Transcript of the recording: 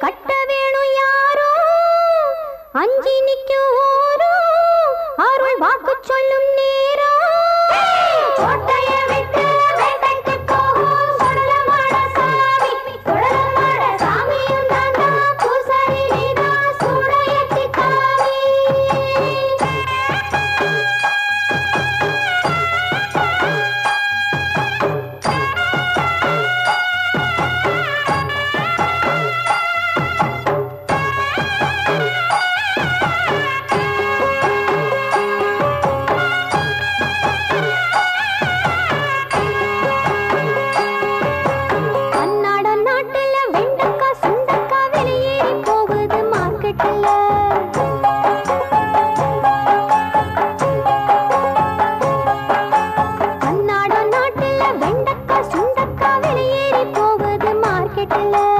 கட்ட வேணும் யாரோ? அஞ்சி நிற்கும் ஓரோ அருள் வாக்கு சொல்லும் கிட்டல